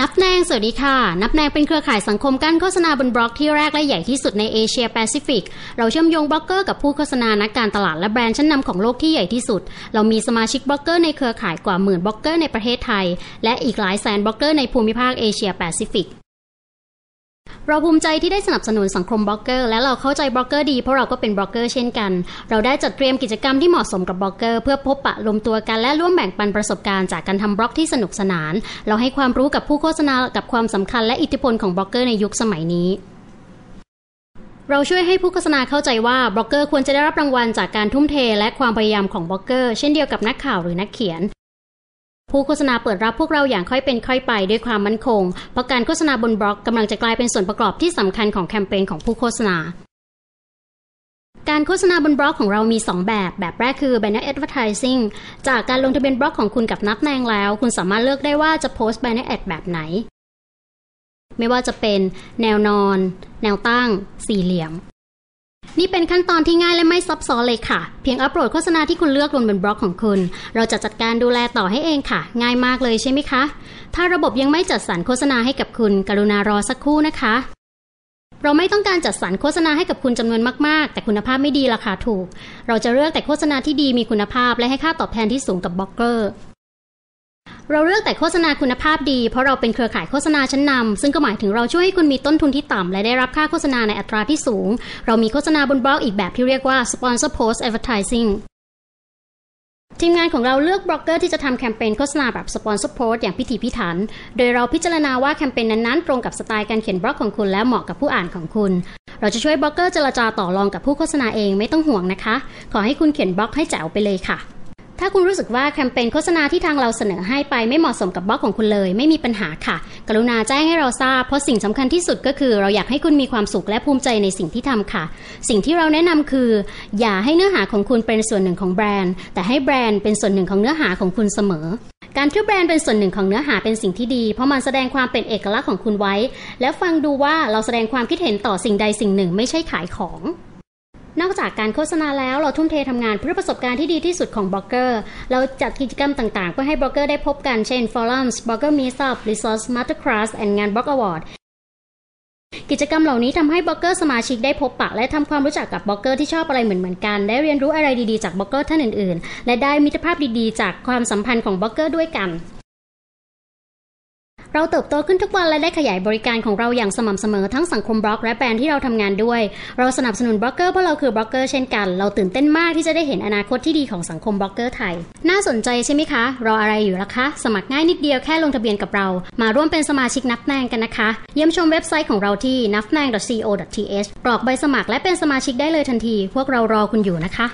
นับแนงสวัสดีค่ะ นับแนงเป็นเครือข่ายสังคมกั้นโฆษณาบนบล็อกที่แรกและใหญ่ที่สุดในเอเชียแปซิฟิก เราเชื่อมโยงบล็อกเกอร์กับผู้โฆษณานักการตลาดและแบรนด์ชั้นนำของโลกที่ใหญ่ที่สุด เรามีสมาชิกบล็อกเกอร์ในเครือข่ายกว่าหมื่นบล็อกเกอร์ในประเทศไทย และอีกหลายแสนบล็อกเกอร์ในภูมิภาคเอเชียแปซิฟิก เราภูมิใจที่ได้สนับสนุนสังคมบล็อกเกอร์และเราเข้าใจบล็อกเกอร์ดีเพราะเราก็เป็นบล็อกเกอร์เช่นกัน เราได้จัดเตรียมกิจกรรมที่เหมาะสมกับบล็อกเกอร์เพื่อพบปะรวมตัวกันและร่วมแบ่งปันประสบการณ์จากการทำบล็อกที่สนุกสนาน เราให้ความรู้กับผู้โฆษณากับความสำคัญและอิทธิพลของบล็อกเกอร์ในยุคสมัยนี้เราช่วยให้ผู้โฆษณาเข้าใจว่าบล็อกเกอร์ควรจะได้รับรางวัลจากการทุ่มเทและความพยายามของบล็อกเกอร์เช่นเดียวกับนักข่าวหรือนักเขียน ผู้โฆษณาเปิดรับพวกเราอย่างค่อยเป็นค่อยไปด้วยความมั่นคง เพราะการโฆษณาบนบล็อกกำลังจะกลายเป็นส่วนประกอบที่สำคัญของแคมเปญของผู้โฆษณา การโฆษณาบนบล็อกของเรามี 2 แบบ แบบแรกคือ banner advertising จากการลงทะเบียนบล็อกของคุณกับนับแนงแล้ว คุณสามารถเลือกได้ว่าจะโพสต์ banner ad แบบไหน ไม่ว่าจะเป็น แนวนอน แนวตั้ง สี่เหลี่ยม นี่เป็นขั้นตอนที่ง่ายและไม่ซับซ้อนเลยค่ะ เพียงอัปโหลดโฆษณาที่คุณเลือกลงบนบล็อกของคุณ เราจะจัดการดูแลต่อให้เองค่ะ ง่ายมากเลยใช่ไหมคะ ถ้าระบบยังไม่จัดสรรโฆษณาให้กับคุณ กรุณารอสักครู่นะคะ เราไม่ต้องการจัดสรรโฆษณาให้กับคุณจำนวนมากๆ แต่คุณภาพไม่ดีราคาถูก เราจะเลือกแต่โฆษณาที่ดีมีคุณภาพและให้ค่าตอบแทนที่สูงกับบล็อกเกอร์ เราเลือกแต่โฆษณาคุณภาพดี เพราะเราเป็นเครือข่ายโฆษณาชั้นนำซึ่งก็หมายถึงเราช่วยให้คุณมีต้นทุนที่ต่ำและได้รับค่าโฆษณาในอัตราที่สูง เรามีโฆษณาบนบล็อกอีกแบบที่เรียกว่า sponsor post advertising ทีมงานของเราเลือกบล็อกเกอร์ที่จะทำแคมเปญโฆษณาแบบสปอนเซอร์โพสอย่างพิถีพิถัน โดยเราพิจารณาว่าแคมเปญนั้นๆ ตรงกับสไตล์การเขียนบล็อกของคุณและเหมาะกับผู้อ่านของคุณ เราจะช่วยบล็อกเกอร์เจรจาต่อรองกับผู้โฆษณาเองไม่ต้องห่วงนะคะ ขอให้คุณเขียนบล็อกให้แจ๋วไปเลยค่ะ ถ้าคุณรู้สึกว่าแคมเปญโฆษณาที่ทางเราเสนอให้ไปไม่เหมาะสมกับบล็อกของคุณเลย ไม่มีปัญหาค่ะ กรุณาแจ้งให้เราทราบเพราะสิ่งสำคัญที่สุดก็คือ เราอยากให้คุณมีความสุขและภูมิใจในสิ่งที่ทำค่ะ สิ่งที่เราแนะนำคือ อย่าให้เนื้อหาของคุณเป็นส่วนหนึ่งของแบรนด์ แต่ให้แบรนด์เป็นส่วนหนึ่งของเนื้อหาของคุณเสมอ การที่แบรนด์เป็นส่วนหนึ่งของเนื้อหาเป็นสิ่งที่ดี เพราะมันแสดงความเป็นเอกลักษณ์ของคุณไว้ แล้วฟังดูว่าเราแสดงความคิดเห็นต่อสิ่งใดสิ่งหนึ่ง ไม่ใช่ขายของ นอกจากการโฆษณาแล้วเราทุ่มเททำงานเพื่อประสบการณ์ที่ดีที่สุดของบล็อกเกอร์ เราจัดกิจกรรมต่างๆ เพื่อให้บล็อกเกอร์ได้พบกัน เช่น forums blogger meetup resource masterclass and งาน blog award กิจกรรมเหล่านี้ทำให้บล็อกเกอร์สมาชิกได้พบปะและทำความรู้จักกับบล็อกเกอร์ที่ชอบอะไรเหมือนๆกัน ได้เรียนรู้อะไรดีๆจากบล็อกเกอร์ท่านอื่นๆ และได้มิตรภาพดีๆ จากความสัมพันธ์ของบล็อกเกอร์ด้วยกัน เราเติบโตขึ้นทุกวันและได้ขยายบริการของเราอย่างสม่ำเสมอทั้งสังคมบล็อกและแบรนด์ที่เราทำงานด้วย เราสนับสนุนบล็อกเกอร์เพราะเราคือบล็อกเกอร์เช่นกัน เราตื่นเต้นมากที่จะได้เห็นอนาคตที่ดีของสังคมบล็อกเกอร์ไทย น่าสนใจใช่ไหมคะ รออะไรอยู่ล่ะคะ สมัครง่ายนิดเดียวแค่ลงทะเบียนกับเรา มาร่วมเป็นสมาชิกนับแนงกันนะคะ เยี่ยมชมเว็บไซต์ของเราที่ nafnang.co.th กรอกใบสมัครและเป็นสมาชิกได้เลยทันที พวกเรารอคุณอยู่นะคะ